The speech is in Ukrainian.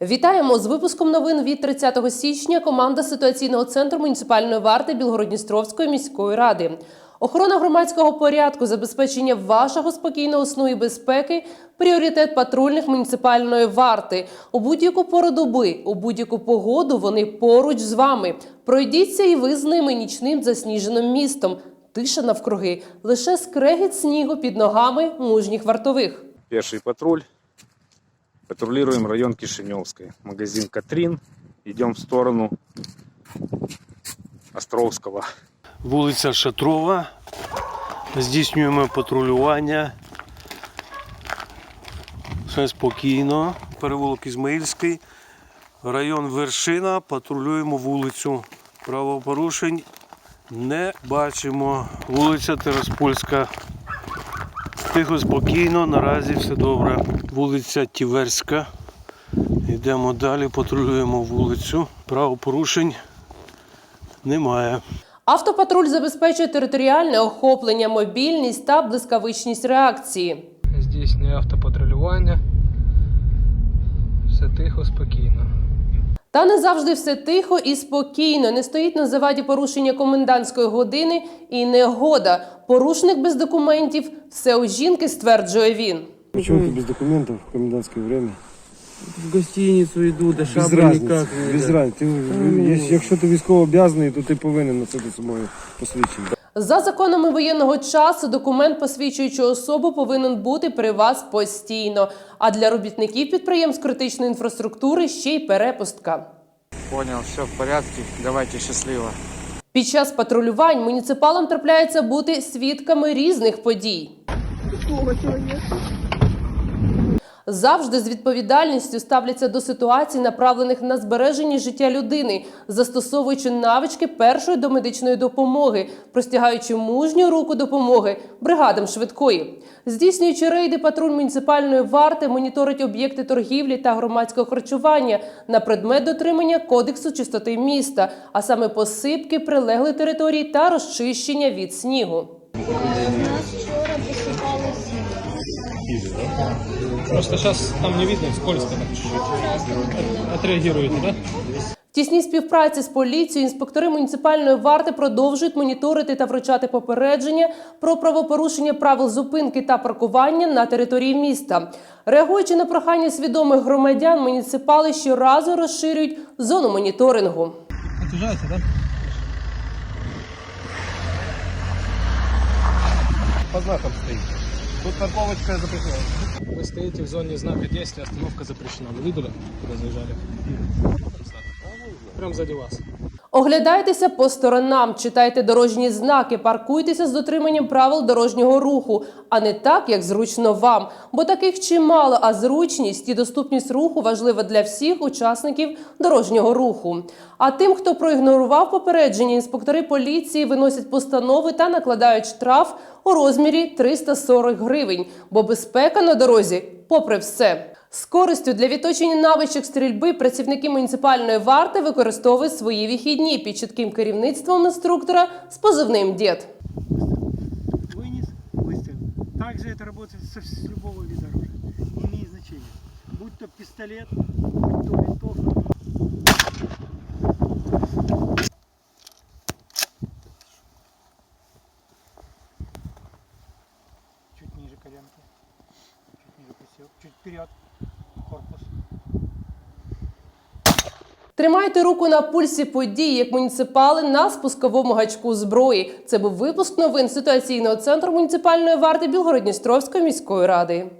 Вітаємо з випуском новин від 30 січня. Команда ситуаційного центру муніципальної варти Білгородністровської міської ради. Охорона громадського порядку, забезпечення вашого спокійного сну і безпеки пріоритет патрульних муніципальної варти. У будь-яку пору доби, у будь-яку погоду вони поруч з вами. Пройдіться і ви з ними нічним засніженим містом. Тиша навкруги, лише скрегіт снігу під ногами мужніх вартових. Пеший патруль. Патрулируем район Кишиневской. Магазин Катрин. Идем в сторону Островского. Вулиця Шатрова. Здійснюємо патрулювання. Все спокійно. Перевулок Ізмаїльський. Район Вершина. Патрулюємо вулицю. Правопорушень не бачимо. Вулиця Тераспольська. Тихо, спокійно, наразі все добре. Вулиця Тіверська. Йдемо далі, патрулюємо вулицю. Правопорушень немає. Автопатруль забезпечує територіальне охоплення, мобільність та блискавичність реакції. здійснює автопатрулювання. Все тихо, спокійно. Та не завжди все тихо і спокійно. Не стоїть на заваді порушення комендантської години і негода. Порушник без документів все у жінки, стверджує він. Почему ты без документов в комендантское время? В гостиницу йду, шаби разниці. ніяк Без. Ти, якщо- ти військовообов'язаний, то ти повинен носити собою посвідчення. За законами воєнного часу документ, посвідчуючи особу, повинен бути при вас постійно. А для робітників підприємств критичної інфраструктури ще й перепустка. Понял, все в порядку. Давайте щасливо. Під час патрулювань муніципалам трапляється бути свідками різних подій. Завжди з відповідальністю ставляться до ситуацій, направлених на збереження життя людини, застосовуючи навички першої домедичної допомоги, простягаючи мужню руку допомоги бригадам швидкої, здійснюючи рейди патруль муніципальної варти, моніторить об'єкти торгівлі та громадського харчування на предмет дотримання кодексу чистоти міста, а саме посипки, прилеглої території та розчищення від снігу. Просто сейчас там не видно, скользко так чуть-чуть. Да? В тісній співпраці з поліцією інспектори муніципальної варти продовжують моніторити та вручати попередження про правопорушення правил зупинки та паркування на території міста. Реагуючи на прохання свідомих громадян, муніципали щоразу розширюють зону моніторингу. Отъезжаете, да? По знакам стоите. Тут парковочка запрещена. Вы стоите в зоне знака действия, остановка запрещена. Вы видели, куда заезжали? Прям сзади вас. Оглядайтеся по сторонам, читайте дорожні знаки, паркуйтеся з дотриманням правил дорожнього руху, а не так, як зручно вам. Бо таких чимало, а зручність і доступність руху важлива для всіх учасників дорожнього руху. А тим, хто проігнорував попередження, інспектори поліції виносять постанови та накладають штраф у розмірі 340 гривень. Бо безпека на дорозі, попри все. З користю для відточення навичок стрільби працівники муніципальної варти використовують свої вихідні під чітким керівництвом інструктора з позивним «Дід». вынес, выстрел. Также это работает со, с любого вида оружия. Не имеет значения. Будь то пистолет, будь то винтовка. Ниже. Чуть вперед. Корпус. Тримайте руку на пульсі подій, як муніципали на спусковому гачку зброї. Це був випуск новин ситуаційного центру муніципальної варти Білгородністровської міської ради.